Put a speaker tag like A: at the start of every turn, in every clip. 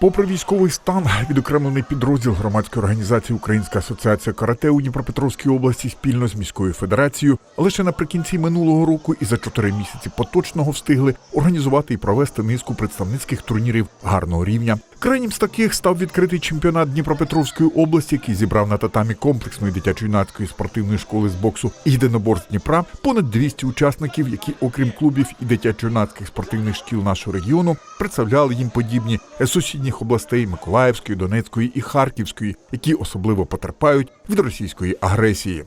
A: Попри військовий стан, відокремлений підрозділ громадської організації Українська асоціація карате у Дніпропетровській області спільно з міською федерацією лише наприкінці минулого року і за чотири місяці поточного встигли організувати і провести низку представницьких турнірів гарного рівня. Крайнім з таких став відкритий чемпіонат Дніпропетровської області, який зібрав на татамі комплексної дитячо-юнацької спортивної школи з боксу і єдиноборств Дніпра понад 200 учасників, які, окрім клубів і дитячо-юнацьких спортивних шкіл нашого регіону, представляли їм подібні з сусідніх областей Миколаївської, Донецької і Харківської, які особливо потерпають від російської агресії.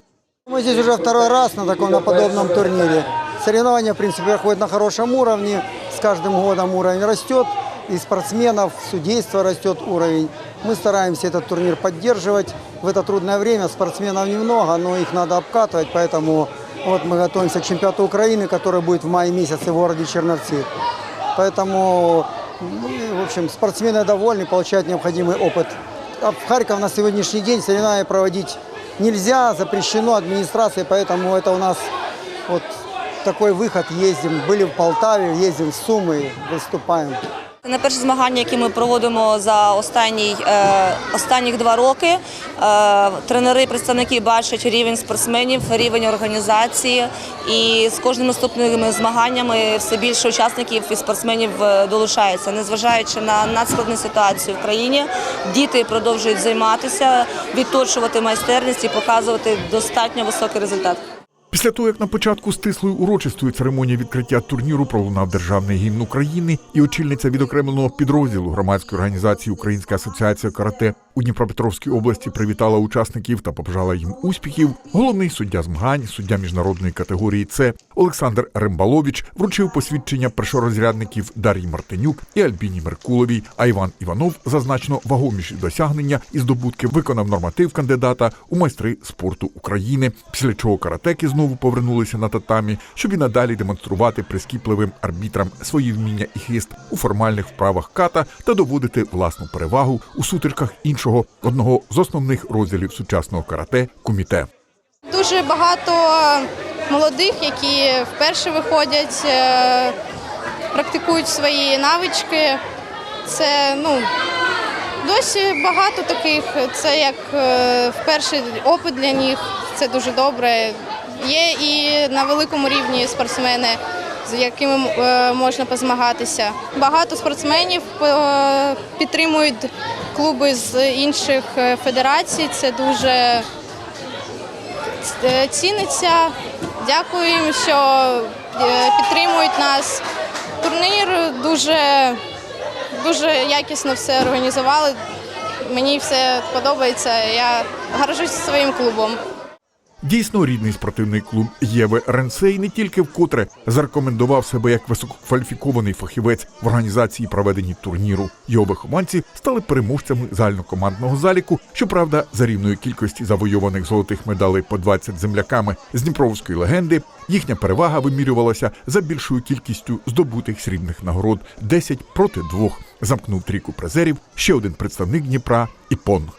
B: Мы здесь уже второй раз на таком на подобном турнире. Соревнования, в принципе, проходят на хорошем уровне. С каждым годом уровень растет. И спортсменов, судейства растет уровень. Мы стараемся этот турнир поддерживать. В это трудное время спортсменов немного, но их надо обкатывать. Поэтому вот мы готовимся к чемпионату Украины, который будет в мае месяце в городе Черновцы. Поэтому, в общем, спортсмены довольны, получают необходимый опыт. А в Харьков на сегодняшний день соревнования проводить нельзя, запрещено администрацией, поэтому это у нас вот такой выход, ездим. Были в Полтаве, ездим в Сумы, выступаем.
C: На перші змагання, які ми проводимо за останній, е, останніх два роки, е, тренери, представники бачать рівень спортсменів, рівень організації, і з кожними наступними змаганнями все більше учасників і спортсменів е, долучається. Незважаючи на надскладну ситуацію в країні, діти продовжують займатися, відточувати майстерність і показувати достатньо високий результат.
A: Після того, як на початку стислої урочистої церемонії відкриття турніру пролунав державний гімн України, і очільниця відокремленого підрозділу громадської організації Українська асоціація карате у Дніпропетровській області привітала учасників та побажала їм успіхів. Головний суддя змагань, суддя міжнародної категорії С Олександр Рембалович вручив посвідчення першорозрядників Дар'ї Мартинюк і Альбіні Меркуловій. А Іван Іванов за значно вагоміші досягнення і здобутки виконав норматив кандидата у майстри спорту України. Після чого каратеки знову повернулися на татамі, щоб і надалі демонструвати прискіпливим арбітрам свої вміння і хист у формальних вправах ката та доводити власну перевагу у сутичках іншого одного з основних розділів сучасного карате куміте.
D: Дуже багато молодих, які вперше виходять, е, практикують свої навички. Це ну досі багато таких. Це як е, вперше опит для них. Це дуже добре. Є і на великому рівні спортсмени, з якими е, можна позмагатися. Багато спортсменів е, підтримують клуби з інших е, федерацій. Це дуже Е, ціниться. Дякую їм, що е, підтримують нас. Турнір дуже, дуже якісно все організували. Мені все подобається. Я горжусь своїм клубом.
A: Дійсно, рідний спортивний клуб Єве Ренсей не тільки вкотре зарекомендував себе як висококваліфікований фахівець в організації проведення турніру. Його вихованці стали переможцями загальнокомандного заліку. Щоправда, за рівної кількості завойованих золотих медалей по 20 земляками з Дніпровської легенди, їхня перевага вимірювалася за більшою кількістю здобутих срібних нагород 10 проти 2. Замкнув трійку призерів ще один представник Дніпра Іпон.